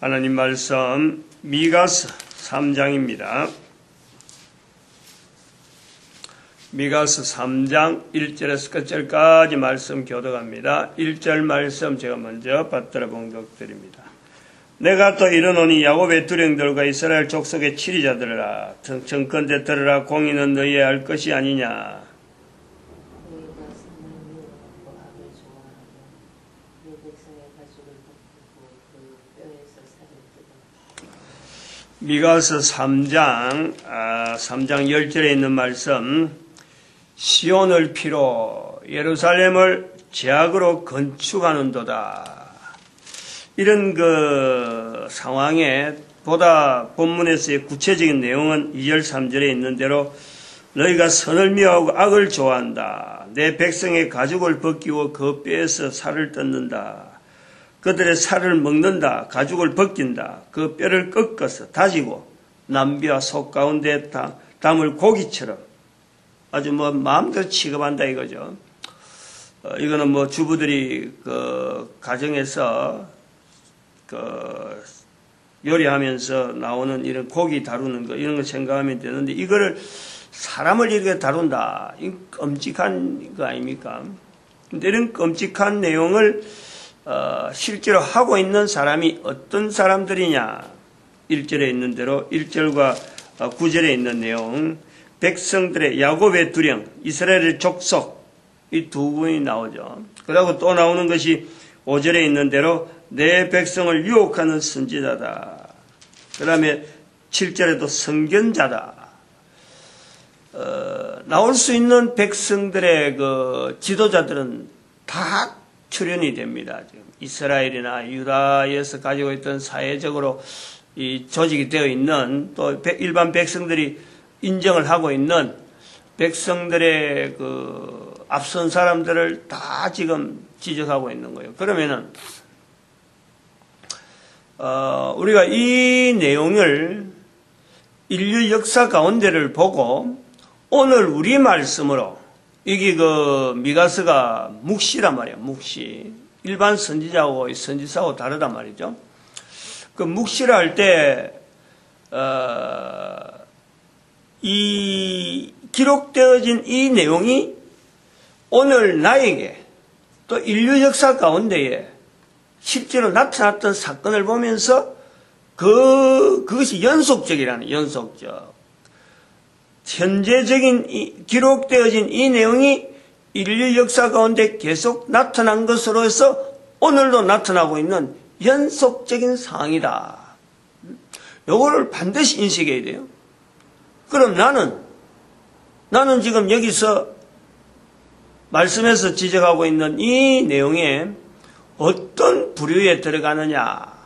하나님 말씀 미가스 3장입니다. 미가스 3장 1절에서 끝절까지 말씀 교도갑니다. 1절 말씀 제가 먼저 받들어 봉독드립니다. 내가 또 이르노니 야곱의 두령들과 이스라엘 족속의 치리자들아 정컨대 들으라 공의는 너희의 알 것이 아니냐 너희가 선을 미워하고 악을 좋아하며 내 백성의 가죽을 벗기고 그 뼈에서 살을 뜯어 미가서 3장 아, 3장 10절에 있는 말씀 시온을 피로 예루살렘을 제약으로 건축하는도다. 이런 그 상황에 보다 본문에서의 구체적인 내용은 2절 3절에 있는 대로 너희가 선을 미워하고 악을 좋아한다. 내 백성의 가죽을 벗기고 그 뼈에서 살을 뜯는다. 그들의 살을 먹는다. 가죽을 벗긴다. 그 뼈를 꺾어서 다지고 남비와 속 가운데 다- 담을 고기처럼 아주 뭐 마음대로 취급한다 이거죠. 어, 이거는 뭐 주부들이 그 가정에서 그 요리하면서 나오는 이런 고기 다루는 거 이런 거 생각하면 되는데 이거를 사람을 이렇게 다룬다. 이 끔찍한 거 아닙니까? 근데 이런 끔찍한 내용을 어, 실제로 하고 있는 사람이 어떤 사람들이냐? 1절에 있는 대로 1절과 9절에 있는 내용 백성들의 야곱의 두령 이스라엘의 족속 이 두 분이 나오죠. 그리고 또 나오는 것이 5절에 있는 대로 내 백성을 유혹하는 선지자다. 그 다음에 7절에도 성견자다. 어, 나올 수 있는 백성들의 그 지도자들은 다 출연이 됩니다. 지금 이스라엘이나 유다에서 가지고 있던 사회적으로 이 조직이 되어 있는 또 백- 일반 백성들이 인정을 하고 있는 백성들의 그 앞선 사람들을 다 지금 지적하고 있는 거예요. 그러면은 어, 우리가 이 내용을 인류 역사 가운데를 보고 오늘 우리 말씀으로 이게 그 미가스가 묵시란 말이에요. 묵시. 일반 선지자하고 선지사하고 다르단 말이죠. 그 묵시를 할 때, 어, 이 기록되어진 이 내용이 오늘 나에게 또 인류 역사 가운데에 실제로 나타났던 사건을 보면서 그, 그것이 연속적이라는, 연속적. 현재적인, 이, 기록되어진 이 내용이 인류 역사 가운데 계속 나타난 것으로 해서 오늘도 나타나고 있는 연속적인 상황이다. 요거를 반드시 인식해야 돼요. 그럼 나는, 나는 지금 여기서 말씀에서 지적하고 있는 이 내용에 어떤 부류에 들어가느냐.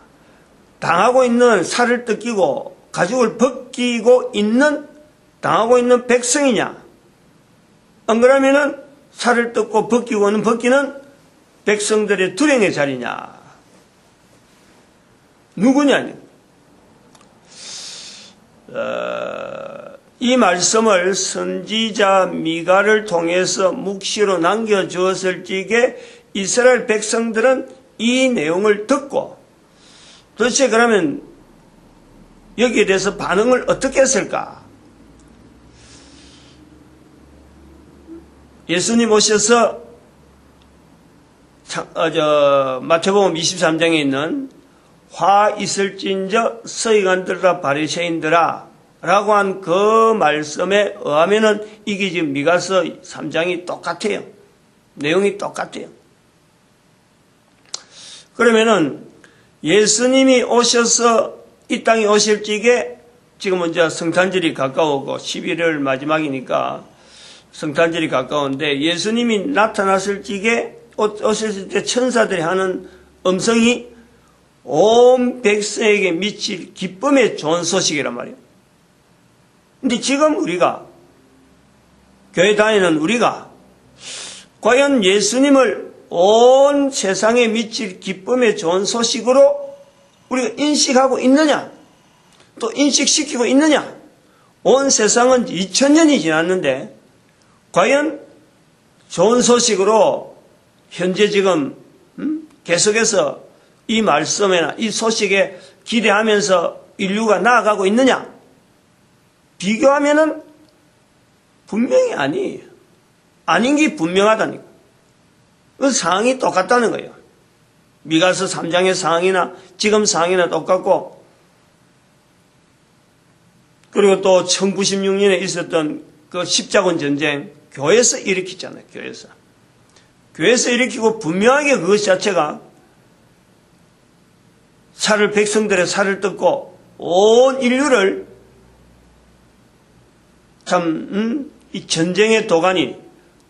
당하고 있는 살을 뜯기고 가죽을 벗기고 있는 당하고 있는 백성이냐. 안 그러면은 살을 뜯고 벗기고는 벗기는 백성들의 두령의 자리냐. 누구냐. 어, 이 말씀을 선지자 미가를 통해서 묵시로 남겨주었을 적에 이스라엘 백성들은 이 내용을 듣고 도대체 그러면 여기에 대해서 반응을 어떻게 했을까? 예수님 오셔서 참- 어, 저, 마태복음 23장에 있는 화 있을진저 서기관들과 바리새인들아 라고 한 그 말씀에 의하면은 이게 지금 미가서 3장이 똑같아요. 내용이 똑같아요. 그러면은 예수님이 오셔서 이 땅에 오실 적에 지금 이제 성탄절이 가까우고 11월 마지막이니까 성탄절이 가까운데 예수님이 나타났을 적에 오- 오셨을 때 천사들이 하는 음성이 온 백성에게 미칠 기쁨의 좋은 소식이란 말이에요. 근데 지금 우리가 교회 다니는 우리가 과연 예수님을 온 세상에 미칠 기쁨의 좋은 소식으로 우리가 인식하고 있느냐? 또 인식시키고 있느냐? 온 세상은 2000년이 지났는데 과연 좋은 소식으로 현재 지금 음? 계속해서 이 말씀에나 이 소식에 기대하면서 인류가 나아가고 있느냐? 비교하면은 분명히 아니에요. 아닌 게 분명하다니까. 그 상황이 똑같다는 거예요. 미가서 3장의 상황이나 지금 상황이나 똑같고 그리고 또 1096년에 있었던 그 십자군 전쟁 교회에서 일으키잖아요. 교회에서. 교회에서 일으키고 분명하게 그것 자체가 살을 백성들의 살을 뜯고 온 인류를 참, 음, 이 전쟁의 도가니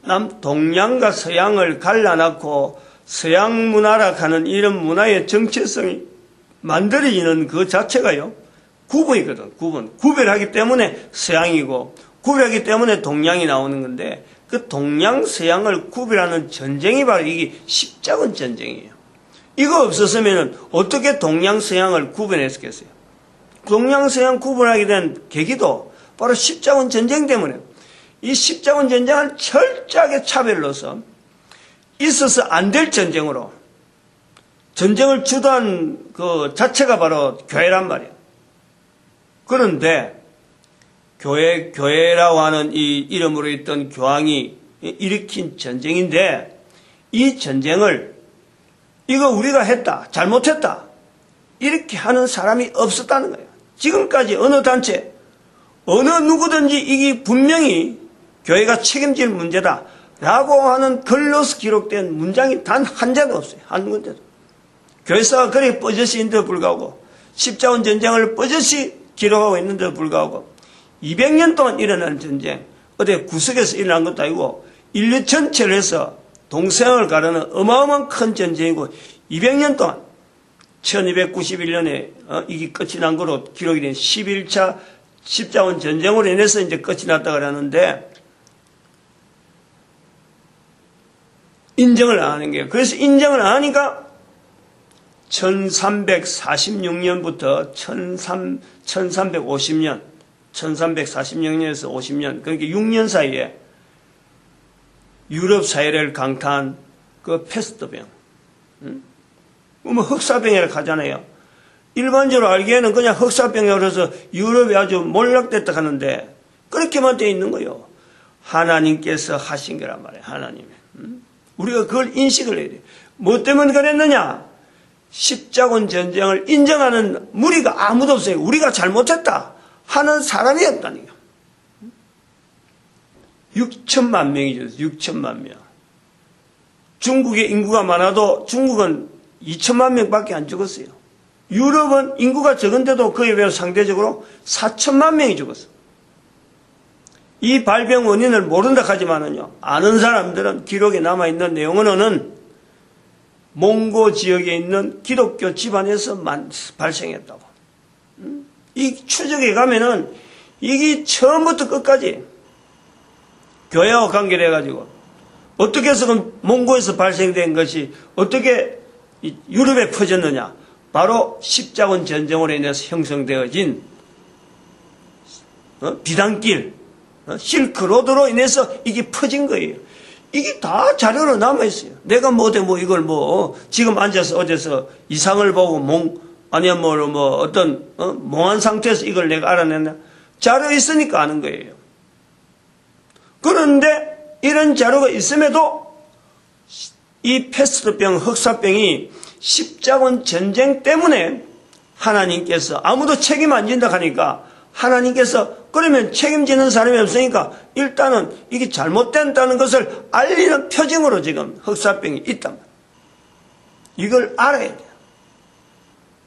남 동양과 서양을 갈라놓고 서양 문화라 하는 이런 문화의 정체성이 만들어지는 그 자체가요. 구분이거든, 구분. 구별하기 때문에 서양이고, 구별하기 때문에 동양이 나오는 건데, 그 동양, 서양을 구별하는 전쟁이 바로 이게 십자군 전쟁이에요. 이거 없었으면 어떻게 동양, 서양을 구분했겠어요? 동양, 서양 구분하게 된 계기도 바로 십자군 전쟁 때문에 이 십자군 전쟁은 철저하게 차별로서 있어서 안 될 전쟁으로 전쟁을 주도한 그 자체가 바로 교회란 말이에요. 그런데 교회, 교회라고 하는 이 이름으로 있던 교황이 일으킨 전쟁인데 이 전쟁을 이거 우리가 했다, 잘못했다, 이렇게 하는 사람이 없었다는 거예요. 지금까지 어느 단체, 어느 누구든지 이게 분명히 교회가 책임질 문제다. 라고 하는 글로서 기록된 문장이 단 한 자도 없어요. 한 군데도. 교회사가 그렇게 뻗어시 있는데도 불구하고, 십자군 전쟁을 뻗어시 기록하고 있는데도 불구하고, 200년 동안 일어난 전쟁, 어디 구석에서 일어난 것도 아니고, 인류 전체를 해서 동서양을 가르는 어마어마한 큰 전쟁이고, 200년 동안, 1291년에 어, 이게 끝이 난 거로 기록이 된 11차 십자군 전쟁으로 인해서 이제 끝이 났다 그러는데, 인정을 안 하는 거예요. 그래서 인정을 안 하니까 1346년부터 1350년, 1346년에서 50년, 그러니까 6년 사이에 유럽 사회를 강타한 그 패스트병. 음? 뭐 흑사병이라 하잖아요. 일반적으로 알기에는 그냥 흑사병이라서 유럽이 아주 몰락됐다 하는데 그렇게만 돼 있는 거예요. 하나님께서 하신 거란 말이에요. 하나님이. 음? 우리가 그걸 인식을 해야 돼. 뭐 때문에 그랬느냐? 십자군 전쟁을 인정하는 무리가 아무도 없어요. 우리가 잘못했다 하는 사람이 없다니까. 6천만 명이죠. 6천만 명. 중국의 인구가 많아도 중국은 2천만 명밖에 안 죽었어요. 유럽은 인구가 적은데도 그에 비해 상대적으로 4천만 명이 죽었어. 이 발병 원인을 모른다 하지만은요, 아는 사람들은 기록에 남아있는 내용으로는 몽고 지역에 있는 기독교 집안에서 발생했다고. 음? 이 추적에 가면은 이게 처음부터 끝까지 교회와 관계를 해가지고 어떻게 해서 몽고에서 발생된 것이 어떻게 유럽에 퍼졌느냐. 바로 십자군 전쟁으로 인해서 형성되어진 어? 비단길, 어? 실크로드로 인해서 이게 퍼진 거예요. 이게 다 자료로 남아있어요. 내가 뭐대 뭐 이걸 뭐, 지금 앉아서 어제서 이상을 보고 몽, 아니면 뭐, 뭐 어떤, 어? 몽한 상태에서 이걸 내가 알아냈나? 자료 있으니까 아는 거예요. 그런데 이런 자료가 있음에도 이 패스트병, 흑사병이 십자군 전쟁 때문에 하나님께서 아무도 책임 안 진다 하니까 하나님께서 그러면 책임지는 사람이 없으니까 일단은 이게 잘못된다는 것을 알리는 표징으로 지금 흑사병이 있단 말이에요. 이걸 알아야 돼요.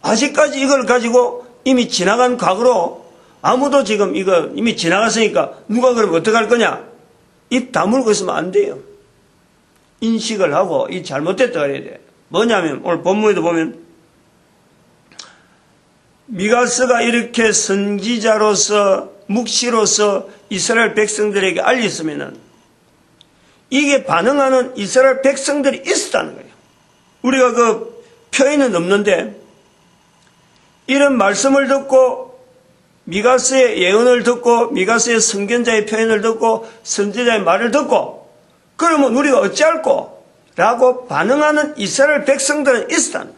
아직까지 이걸 가지고 이미 지나간 과거로 아무도 지금 이거 이미 지나갔으니까 누가 그러면 어떡할 거냐? 입 다물고 있으면 안 돼요. 인식을 하고 이 잘못됐다 그래야 돼. 뭐냐면 오늘 본문에도 보면 미가스가 이렇게 선지자로서 묵시로서 이스라엘 백성들에게 알렸으면은 이게 반응하는 이스라엘 백성들이 있었다는 거예요. 우리가 그 표현은 없는데 이런 말씀을 듣고 미가스의 예언을 듣고 미가스의 선견자의 표현을 듣고 선지자의 말을 듣고 그러면 우리가 어찌할꼬? 라고 반응하는 이스라엘 백성들은 거예요.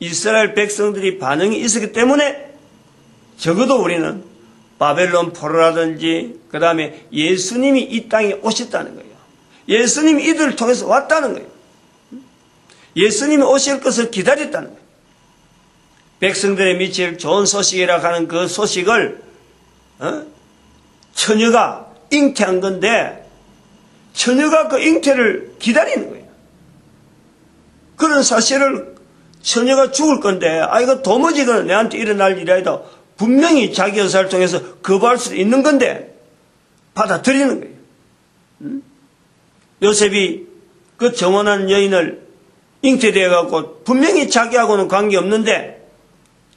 이스라엘 백성들이 반응이 있었기 때문에 적어도 우리는 바벨론 포로라든지 그 다음에 예수님이 이 땅에 오셨다는 거예요. 예수님이 이들을 통해서 왔다는 거예요. 예수님이 오실 것을 기다렸다는 거예요. 백성들의 미칠 좋은 소식이라 하는 그 소식을 어? 처녀가 잉태한 건데 처녀가 그 잉태를 기다리는 거예요. 그런 사실을 처녀가 죽을 건데 아 이거 도무지가 내한테 일어날 일이 아니다. 분명히 자기 의사를 통해서 거부할 수도 있는 건데 받아들이는 거예요. 음? 요셉이 그 정원한 여인을 잉태되어 갖고 분명히 자기하고는 관계없는데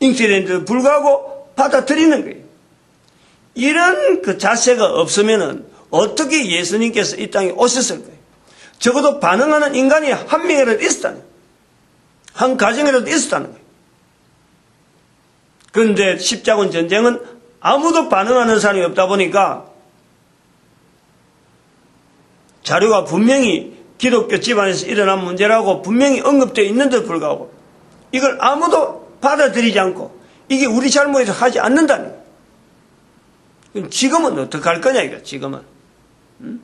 잉태된데도 불구하고 받아들이는 거예요. 이런 그 자세가 없으면은 어떻게 예수님께서 이 땅에 오셨을 거예요. 적어도 반응하는 인간이 한 명이라도 있었다는 거예요. 한 가정이라도 있었다는 거예요. 그런데 십자군 전쟁은 아무도 반응하는 사람이 없다 보니까 자료가 분명히 기독교 집안에서 일어난 문제라고 분명히 언급되어 있는데도 불구하고 이걸 아무도 받아들이지 않고 이게 우리 잘못에서 하지 않는다는. 그럼 지금은 어떻게 할 거냐 이거 지금은 음?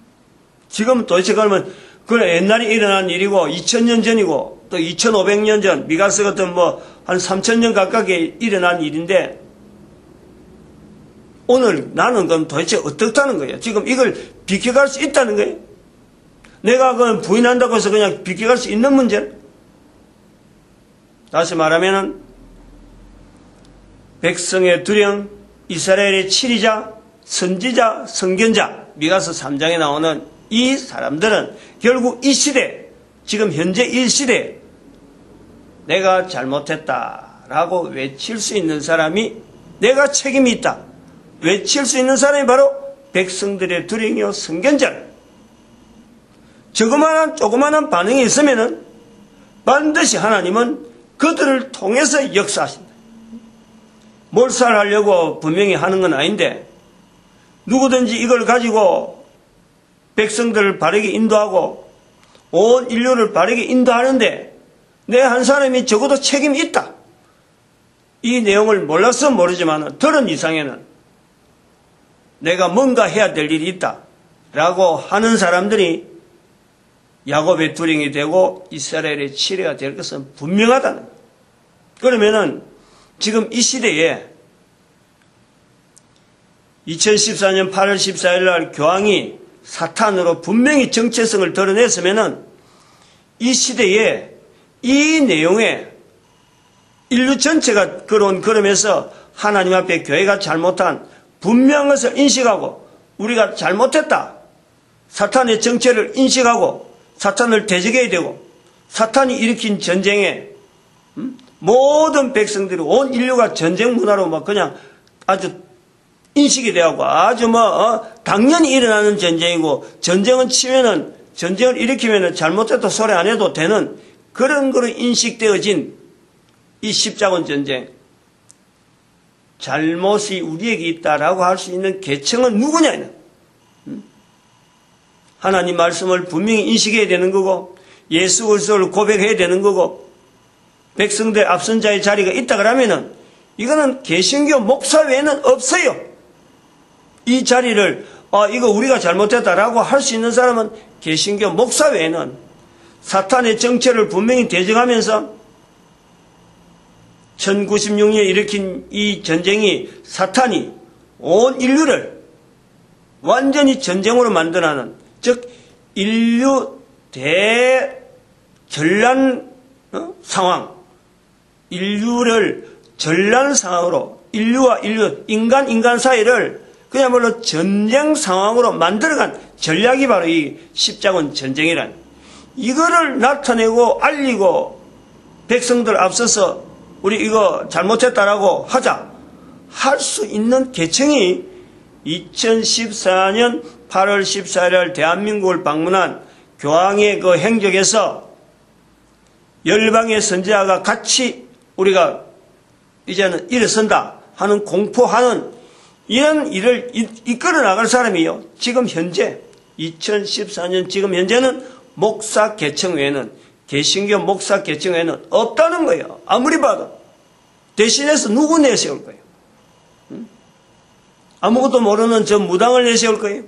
지금은 도대체 그러면 그래 옛날에 일어난 일이고 2000년 전이고 또 2500년 전 미가스 같은 뭐 한 3000년 가깝게 일어난 일인데 오늘 나는 그럼 도대체 어떻다는 거예요? 지금 이걸 비켜갈 수 있다는 거예요? 내가 그걸 부인한다고 해서 그냥 비켜갈 수 있는 문제? 다시 말하면은 백성의 두령, 이스라엘의 치리자, 선지자, 선견자, 미가서 3장에 나오는 이 사람들은 결국 이 시대, 지금 현재 이 시대, 내가 잘못했다라고 외칠 수 있는 사람이 내가 책임이 있다. 외칠 수 있는 사람이 바로 백성들의 두령이요 선견자. 조그마한 조그마한 반응이 있으면은 반드시 하나님은 그들을 통해서 역사하신다. 몰살하려고 분명히 하는 건 아닌데 누구든지 이걸 가지고 백성들을 바르게 인도하고 온 인류를 바르게 인도하는데 내 한 사람이 적어도 책임이 있다. 이 내용을 몰라서 모르지만 들은 이상에는 내가 뭔가 해야 될 일이 있다. 라고 하는 사람들이 야곱의 두령이 되고 이스라엘의 치레가 될 것은 분명하다는. 그러면은 지금 이 시대에 2014년 8월 14일 날 교황이 사탄으로 분명히 정체성을 드러냈으면은 이 시대에 이 내용에 인류 전체가 그런 걸음에서 하나님 앞에 교회가 잘못한 분명한 것을 인식하고 우리가 잘못했다. 사탄의 정체를 인식하고 사탄을 대적해야 되고 사탄이 일으킨 전쟁에 음? 모든 백성들이 온 인류가 전쟁 문화로 막 그냥 아주 인식이 되고 아주 뭐 어, 당연히 일어나는 전쟁이고 전쟁은 치면은 전쟁을 일으키면은 잘못해도 소리 안 해도 되는 그런 거로 인식되어진 이 십자군 전쟁 잘못이 우리에게 있다라고 할 수 있는 계층은 누구냐? 음? 하나님 말씀을 분명히 인식해야 되는 거고 예수 그리스도를 고백해야 되는 거고 백성들 앞선 자의 자리가 있다 그러면은 이거는 개신교 목사 외에는 없어요. 이 자리를 아 이거 우리가 잘못했다라고 할 수 있는 사람은 개신교 목사 외에는 사탄의 정체를 분명히 대적하면서 1096년에 일으킨 이 전쟁이 사탄이 온 인류를 완전히 전쟁으로 만들어하는 즉 인류 대전란 어? 상황 인류를 전란 상황으로 인류와 인류 인간 인간 사이를 그야말로 전쟁 상황으로 만들어간 전략이 바로 이 십자군 전쟁이란. 이거를 나타내고 알리고 백성들 앞서서 우리 이거 잘못했다라고 하자 할 수 있는 계층이 2014년 8월 14일 대한민국을 방문한 교황의 그 행적에서 열방의 선지자가 같이 우리가 이제는 일어선다 하는 공포하는 이런 일을 이끌어 나갈 사람이요. 지금 현재 2014년 지금 현재는 목사 계층 외에는 개신교 목사 계층에는 없다는 거예요. 아무리 봐도. 대신해서 누구 내세울 거예요? 응? 아무것도 모르는 저 무당을 내세울 거예요?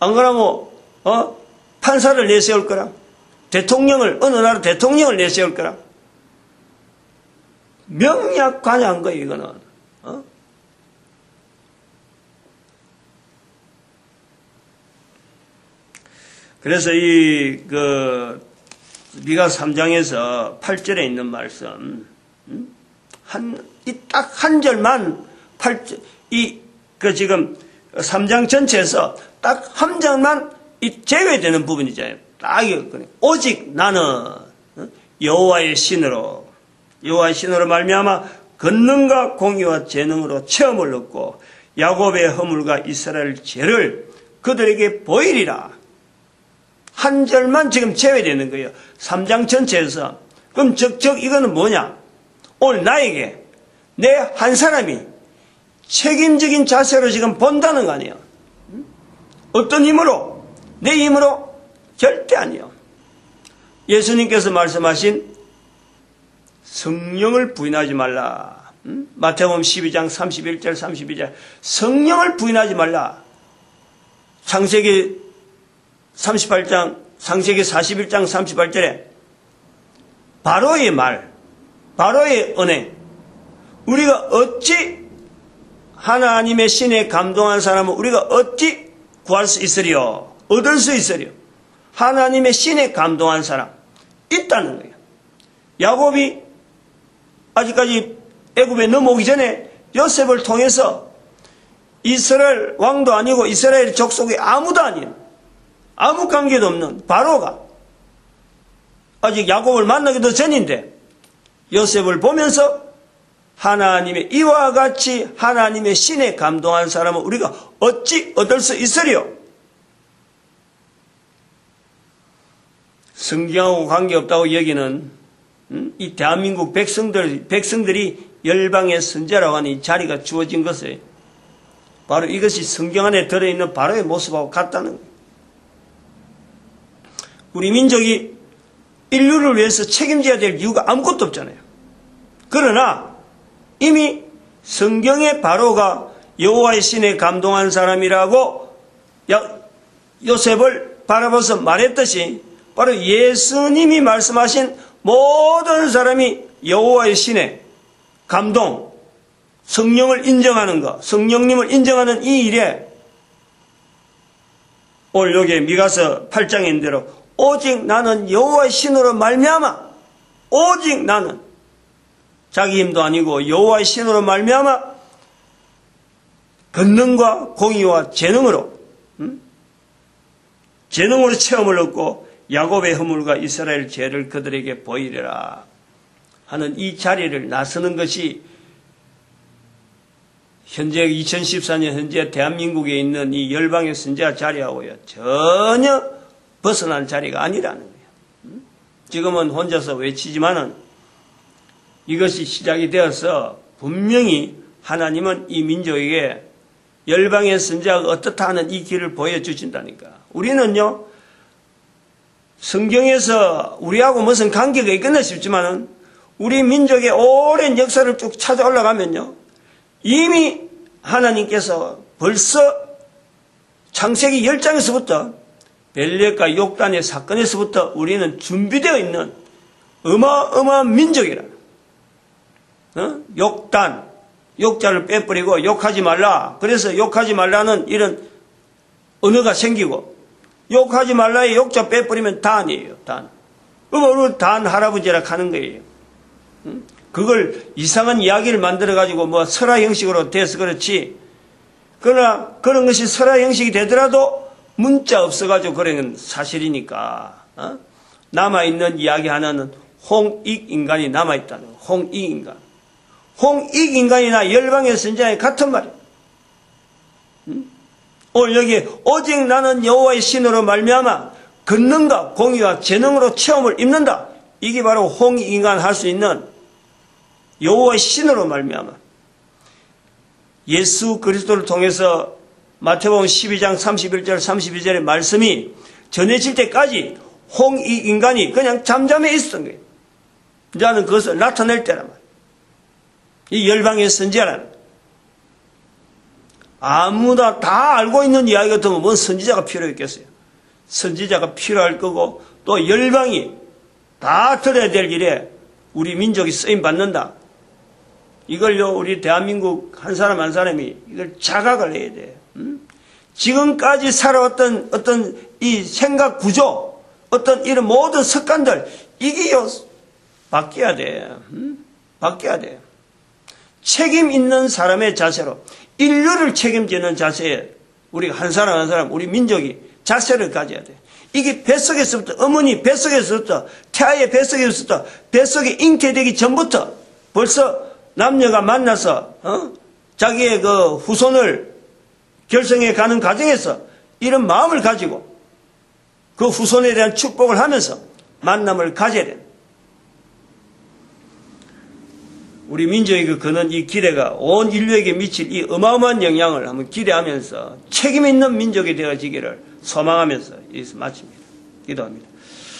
안 그러면, 어? 판사를 내세울 거라? 대통령을, 어느 나라 대통령을 내세울 거라? 명약 관여한 거예요, 이거는. 어? 그래서 이, 그, 미가 3장에서 8절에 있는 말씀, 음? 한, 이 딱 한 절만 8절, 이, 그 지금 3장 전체에서 딱 한 절만 이 제외되는 부분이잖아요. 딱. 오직 나는 어? 여호와의 신으로, 여호와의 신으로 말미암아 권능과 공의와 재능으로 체험을 얻고 야곱의 허물과 이스라엘 죄를 그들에게 보이리라. 한 절만 지금 제외되는 거예요. 3장 전체에서. 그럼 적적 이거는 뭐냐? 오늘 나에게 내 한 사람이 책임적인 자세로 지금 본다는 거 아니에요. 어떤 힘으로? 내 힘으로? 절대 아니요. 예수님께서 말씀하신 성령을 부인하지 말라. 음? 마태복음 12장 31절 32절 성령을 부인하지 말라. 창세기 38장 창세기 41장 38절에 바로의 말, 바로의 은혜. 우리가 어찌 하나님의 신에 감동한 사람은 우리가 어찌 구할 수 있으리요? 얻을 수 있으리요? 하나님의 신에 감동한 사람 있다는 거예요. 야곱이 아직까지 애굽에 넘어오기 전에 요셉을 통해서 이스라엘 왕도 아니고 이스라엘 족속이 아무도 아닌 아무 관계도 없는 바로가 아직 야곱을 만나기도 전인데 요셉을 보면서 하나님의 이와 같이 하나님의 신에 감동한 사람은 우리가 어찌 얻을 수 있으리요? 성경하고 관계없다고 여기는 음? 이 대한민국 백성들, 백성들이 열방의 선자라고 하는 이 자리가 주어진 것을 바로 이것이 성경 안에 들어있는 바로의 모습하고 같다는. 우리 민족이 인류를 위해서 책임져야 될 이유가 아무것도 없잖아요. 그러나 이미 성경의 바로가 여호와의 신에 감동한 사람이라고 요셉을 바라보서 말했듯이 바로 예수님이 말씀하신 모든 사람이 여호와의 신에 감동, 성령을 인정하는 것, 성령님을 인정하는 이 일에 오늘 여기에 미가서 8장에 있는 대로 오직 나는 여호와의 신으로 말미암아 오직 나는 자기 힘도 아니고 여호와의 신으로 말미암아 권능과 공의와 재능으로 음? 재능으로 체험을 얻고 야곱의 허물과 이스라엘 죄를 그들에게 보이리라 하는 이 자리를 나서는 것이 현재 2014년 현재 대한민국에 있는 이 열방의 선자 자리하고요 전혀 벗어난 자리가 아니라는 거예요. 음? 지금은 혼자서 외치지만은 이것이 시작이 되어서 분명히 하나님은 이 민족에게 열방의 선자가 어떻다 하는 이 길을 보여주신다니까. 우리는요, 성경에서 우리하고 무슨 관계가 있겠나 싶지만은 우리 민족의 오랜 역사를 쭉 찾아 올라가면요. 이미 하나님께서 벌써 창세기 10장에서부터 벨렉과 욕단의 사건에서부터 우리는 준비되어 있는 어마어마한 민족이라. 어? 욕단, 욕자를 빼버리고 욕하지 말라. 그래서 욕하지 말라는 이런 언어가 생기고 욕하지 말라의 욕자 빼버리면 단이에요. 단. 그걸 단 할아버지라 하는 거예요. 그걸 이상한 이야기를 만들어 가지고 뭐 설화 형식으로 돼서 그렇지. 그러나 그런 것이 설화 형식이 되더라도 문자 없어가지고 그런 건 사실이니까 어? 남아있는 이야기 하나는 홍익 인간이 남아있다는 거. 홍익 인간. 홍익 인간이나 열방의 선자의 같은 말이에요. 음? 오늘 여기 오직 나는 여호와의 신으로 말미암아 걷는가 공의와 재능으로 체험을 입는다. 이게 바로 홍익 인간 할 수 있는 여호와의 신으로 말미암아 예수 그리스도를 통해서 마태복음 12장 31절 32절의 말씀이 전해질 때까지 홍이 인간이 그냥 잠잠해 있었던 거예요. 이제는 그것을 나타낼 때란 말이에요. 이 열방의 선지자라는. 아무나 다 알고 있는 이야기 같으면 뭔 선지자가 필요 있겠어요. 선지자가 필요할 거고 또 열방이 다 들어야 될 일에 우리 민족이 쓰임 받는다. 이걸요 우리 대한민국 한 사람 한 사람이 이걸 자각을 해야 돼요. 음? 지금까지 살아왔던 어떤 이 생각 구조, 어떤 이런 모든 습관들 이게요 바뀌어야 돼. 음? 바뀌어야 돼. 책임 있는 사람의 자세로 인류를 책임지는 자세에 우리가 한 사람 한 사람 우리 민족이 자세를 가져야 돼. 이게 뱃속에서부터 어머니 뱃속에서부터 태아의 뱃속에서부터 뱃속에 잉태되기 전부터 벌써 남녀가 만나서 어? 자기의 그 후손을 결성해 가는 과정에서 이런 마음을 가지고 그 후손에 대한 축복을 하면서 만남을 가져야 돼. 우리 민족의 그 그는 이 기대가 온 인류에게 미칠 이 어마어마한 영향을 한번 기대하면서 책임 있는 민족이 되어지기를 소망하면서 마칩니다. 기도합니다.